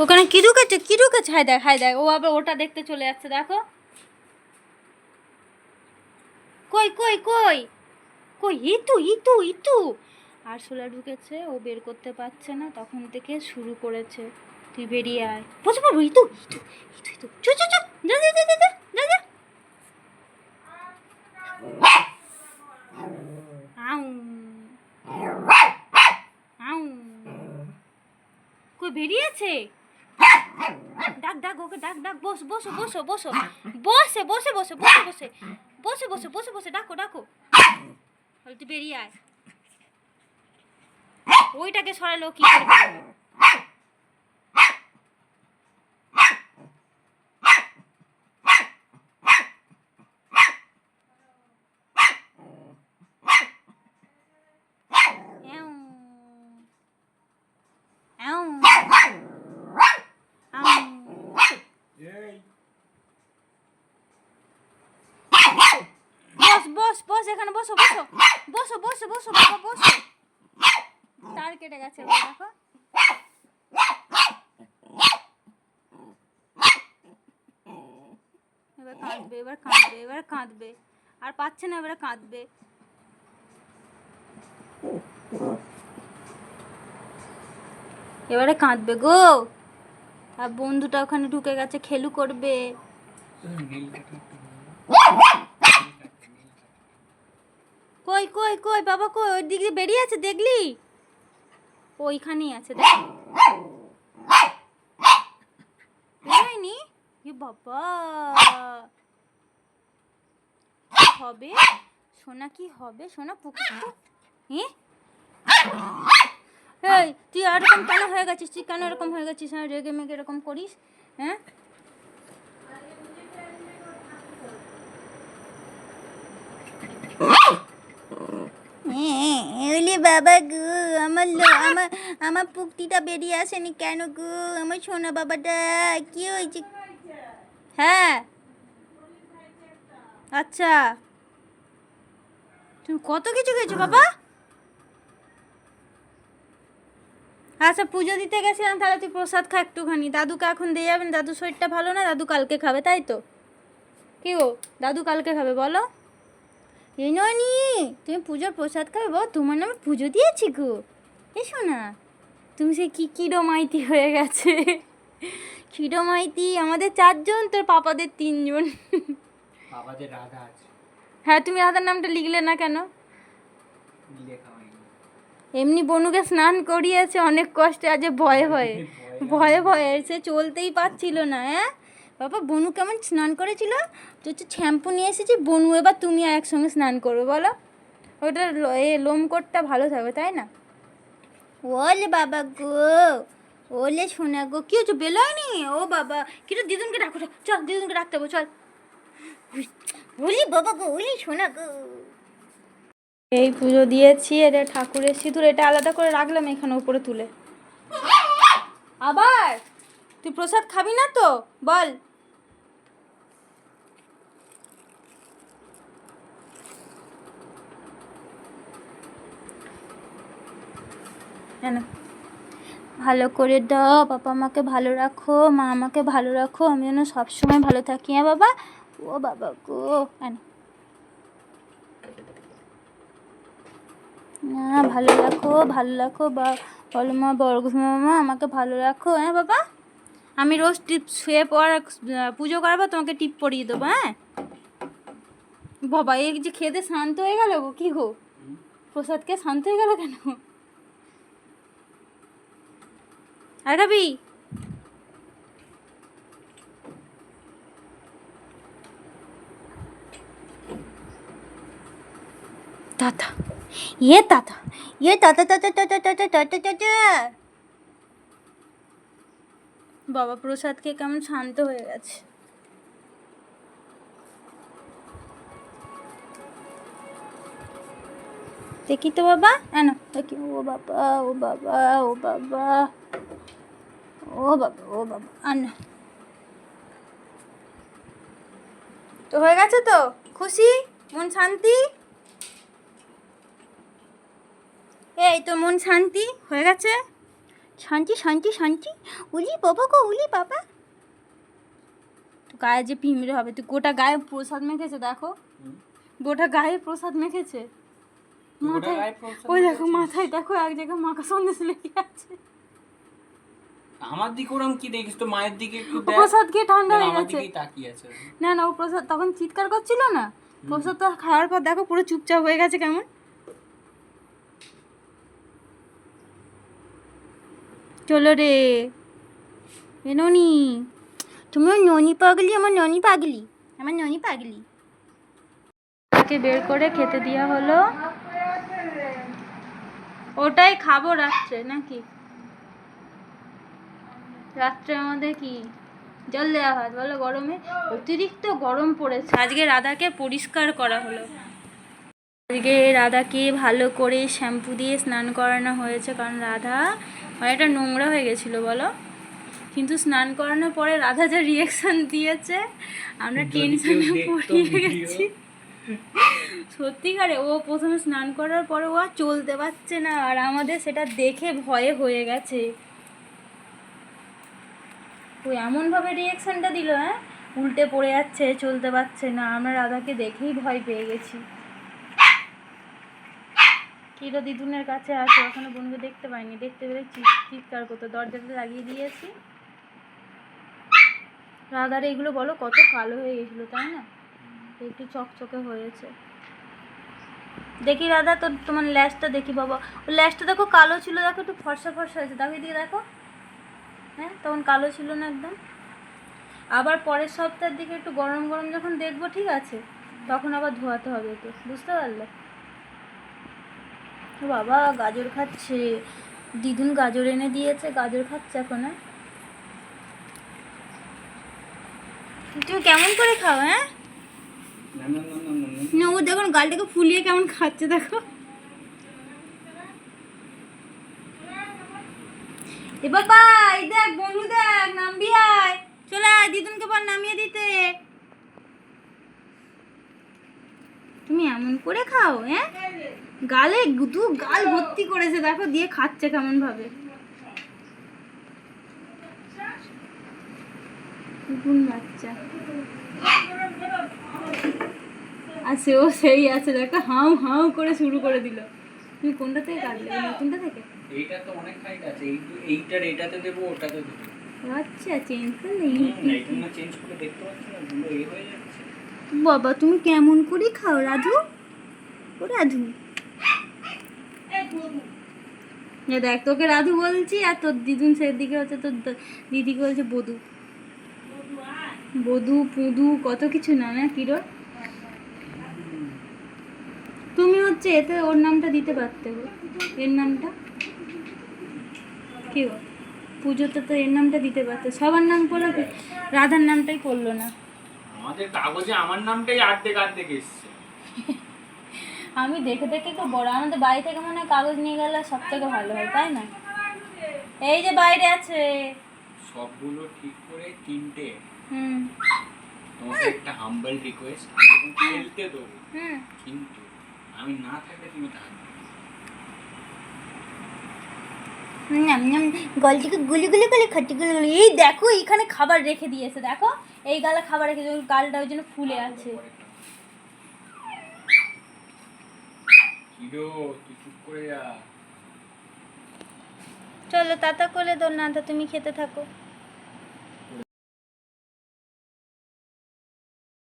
ওখানে কি ঢুকেছে? কি ঢুকেছে? হাই দেখ হাই দেখ। ও আবার ওটা দেখতে চলে যাচ্ছে, দেখো। কই কই কই? কই, ইতু ইতু ইতু। আরশোলা ঢুকেছে, ও বের করতে পারছে না, তখন থেকে শুরু করেছে। তুই বেরিয়ে আয়। বসে পারব ইতু ইতু ইতু ইতু। চু চু চু। যা যা যা যা যা যা। আউ। আউ। কই, বেরিয়েছে? ডাক ডাক ওকে, ডাক ডাক, বস, বসো বসো বসো। বসে বসে বসে বসে বসে। বসে বসে বসে বসে, ডাকো ডাকো। তুই বেরিয়ে আয়। ওইটাকে সরালো কি করে বেরোবে? এউ। এউ। আউ। বস বস বস এখানে বসো বসো। বসো বসো বসো, বাবা, বসো। তার কেটে গেছে দেখো। এবার কাঁদবে এবার কাঁদবে এবার কাঁদবে। আর পাচ্ছে না, এবারে কাঁদবে। এবারে কাঁদবে গো। আর বন্ধুটা ওখানে ঢুকে গেছে, খেলু করবে। কই কই, বাবা কই? ওই দিকে বেরিয়ে আছে, দেখলি? ওইখানেই আছে, দেখ। বেরোয়নি? বাবা। হবে? সোনা কি হবে? সোনা পুকুর? এই, তুই এরকম কেন হয়ে গেছিস? তুই কেন এরকম হয়ে গেছিস? হ্যাঁ রেগে মেগে এরকম করিস হ্যাঁ? ওলে বাবা গো, আমার আমার আমার পুকটিটা বেরিয়ে আসেনি কেন গো? আমার সোনা বাবাটা, কি হয়েছে? হ্যাঁ। আচ্ছা। তুমি কত কিছু খেয়েছো বাবা? আচ্ছা পুজো দিতে গেছিলাম, তাহলে তুই প্রসাদ খা একটুখানি। দাদুকে এখন দিয়ে যাবেন দাদু শরীরটা ভালো না, দাদু কালকে খাবে, তাই তো? কি গো, দাদু কালকে খাবে, বলো। এই ননি তুমি পুজোর প্রসাদ খাবে বল তোমার নামে পুজো দিয়েছি গো। এসো না। তুমি সে কি কিরো মাইতি হয়ে গেছে। কিরো মাইতি আমাদের চারজন তোর পাপাদের তিনজন। বাবাদের রাধা আছে। হ্যাঁ তুমি রাধার নামটা লিখলে না কেন? এমনি বনুকে স্নান করিয়েছে অনেক কষ্টে আজ ভয়ে ভয়ে। ভয়ে ভয়ে সে চলতেই পারছিল না হ্যাঁ? বাবা বনু কেমন স্নান করেছিল? হচ্ছে শ্যাম্পু নিয়ে এসেছি বনু এবার তুমি আর একসঙ্গে স্নান করবে বলো। ওটা ল- এ লোমকোটটা ভালো থাকবে তাই না? ওলে বাবা গো ওলে শোনা গো কি হচ্ছে বেলায়নি? ও বাবা কিন্তু দিদুনকে ডাকো, চল দিদুনকে ডাকতে হবে চল। ওলি বাবা গো ওলি শোনা গো। এই পুজো দিয়েছি এটা ঠাকুরের সিঁদুর এটা আলাদা করে রাখলাম এখানে উপরে তুলে। আবার? তুই প্রসাদ খাবি না তো? বল। ভালো করে দাও, বাবা আমাকে ভালো রাখো, মা আমাকে ভালো রাখো, আমি যেন সবসময় ভালো থাকি হ্যাঁ বাবা? ও বাবা গো কেন না। ভালো রাখো ভালো রাখো, বা বলো মা বর্গ মামা আমাকে ভালো রাখো হ্যাঁ বাবা? আমি রোজ টিপ শুয়ে পর পুজো করাবো তোমাকে টিপ পরিয়ে দেবো হ্যাঁ বাবা এই যে খেতে শান্ত হয়ে গেল গো কী গো প্রসাদ প্রসাদকে শান্ত হয়ে গেল কেন আর রবি তাতা ইয়ে তাতা ইয়ে তাতা তাতা তাতা তাতা তাতা তাতা বাবা প্রসাদকে কেমন শান্ত হয়ে গেছে। দেখি তো বাবা। হ্যাঁ দেখি। ও বাবা ও বাবা ও বাবা। ও বাবা ও বাবা। আর না। তো হয়ে গেছে তো? খুশি? মন শান্তি? এই তো মন শান্তি। হয়ে গেছে? শান্তি শান্তি শান্তি। উলি বাবা গো উলি বাবা। গায়ে যে পিমড়ে হবে তুই গোটা গায়ে প্রসাদ মেখেছে দেখো। গোটা গায়ে প্রসাদ মেখেছে। মাথায় ওই দেখো মাথায় দেখো এক জায়গায় মাখা সন্দেশ লেগে আছে। আমার দিকে ওরম কি দেখিস? তো মায়ের দিকে একটু প্রসাদ খেয়ে ঠান্ডা হয়ে গেছে। না না ও প্রসাদ তখন চিৎকার করছিল না? প্রসাদ তো খাওয়ার পর দেখো পুরো চুপচাপ হয়ে গেছে কেমন? চলো রে। এ ননি। তুমি ওর ননি পাগলি আমার ননি পাগলি আমার ননি পাগলি। তাকে বের করে খেতে দেওয়া হলো। ওটাই খাব রাত্রে নাকি? রাত্রে আমাদের কি? জল দেওয়া হয় বলো গরমে। অতিরিক্ত গরম পড়েছে। আজকে রাধাকে পরিষ্কার করা হলো। আজকে রাধাকে ভালো করে শ্যাম্পু দিয়ে স্নান করানো হয়েছে কারণ রাধা অনেকটা নোংরা হয়ে গেছিল বলো? কিন্তু স্নান করানোর পরে রাধা যা রিয়াকশন দিয়েছে আমরা টেনশনে পড়িয়ে গেছি। সত্যিকারে ও প্রথমে স্নান করার পরে ও আর চলতে পারছে না আর আমাদের সেটা দেখে ভয়ে হয়ে গেছে। ও এমনভাবে রিয়াকশনটা দিল হ্যাঁ? উল্টে পড়ে যাচ্ছে চলতে পারছে না আমরা রাধাকে দেখেই ভয় পেয়ে গেছি। কিরো দিদুনের কাছে আছে ওখানে বোনকে দেখতে পাইনি। দেখতে পেলে চিৎ- চিৎকার করতো, দরজাটা লাগিয়ে দিয়েছি। রাধার এগুলো বলো, কত কালো হয়ে গেছিল, তাই না? একটু চকচকে হয়েছে। দেখি রাধা, তোর তোমার ল্যাসটা দেখি বাবা। ও ল্যাসটা দেখো কালো ছিল, দেখো একটু ফর্সা ফর্সা হয়েছে। দেখো এদিকে দেখো। হ্যাঁ তখন কালো ছিল না একদম। আবার পরের সপ্তাহের দিকে একটু গরম গরম যখন দেখব, ঠিক আছে? তখন আবার ধোয়াতে হবে তো, বুঝতে পারলে? বাবা গাজর খাচ্ছে। দিদুন গাজর এনে দিয়েছে গাজর খাচ্ছে এখন। তুমি কেমন করে খাও হ্যাঁ। না ও দেখুন গালটাকে ফুলিয়ে কেমন খাচ্ছে দেখো। এ বাবা এই দেখ বনু দেখ নামবি আয়। চলে আয় দিদুনকে পর নামিয়ে দিতে। তুমি এমন করে খাও হ্যাঁ? গালে দু গাল ভর্তি করেছে দেখো দিয়ে খাচ্ছে কেমন ভাবে বাচ্চা। আর সেও সেই আছে দেখো হাউ হাউ করে শুরু করে দিল। তুমি কোনটা থেকে কাটলে? নতুনটা থেকে? এইটা তো অনেক আছে এই এইটার এটাতে দেবো ওটাতে দেবো। আচ্ছা চেঞ্জ করলে হুম, এই জন্য চেঞ্জ করে দেখতে পাচ্ছি না দুটো হয়ে যাচ্ছে। বাবা তুমি কেমন করে খাও রাধু? রাধু। দেখ তোকে রাধু বলছি আর তোর দিদুন সেদিকে হচ্ছে তোর দিদিকে বলছে বধু। বধু পুদু কত কিছু না না কিরো তুমি হচ্ছে এতে ওর নামটা দিতে পারতে এর নামটা? কি পুজোতে তো এর নামটা দিতে পারতে। সবার নাম করল রাধার নামটাই করল না। আমাদের কাগজে আমার নামটাই আর্ধেক আর্ধেক এসছে। আমি দেখে দেখে তো বড় আমাদের বাড়ি থেকে মনে হয় কাগজ নিয়ে গেলে সব থেকে ভালো হয় তাই না? এই যে বাইরে আছে। সবগুলো ঠিক করে তিনটে। হুম। তোমাকে একটা হাম্বল রিকোয়েস্ট খেলতে দেবো হুম। কিন্তু আমি না থাকলে তুমি থাকবে গলটিকে গুলি গুলি করে খাটি গুলি গুলি এই দেখো এইখানে খাবার রেখে দিয়েছে দেখো? এই গালে খাবার রেখে গালটা ওই জন্য ফুলে আছে হিরো তুই চুপ করে যা চলো তাতা কোলে দোর না তুমি খেতে থাকো।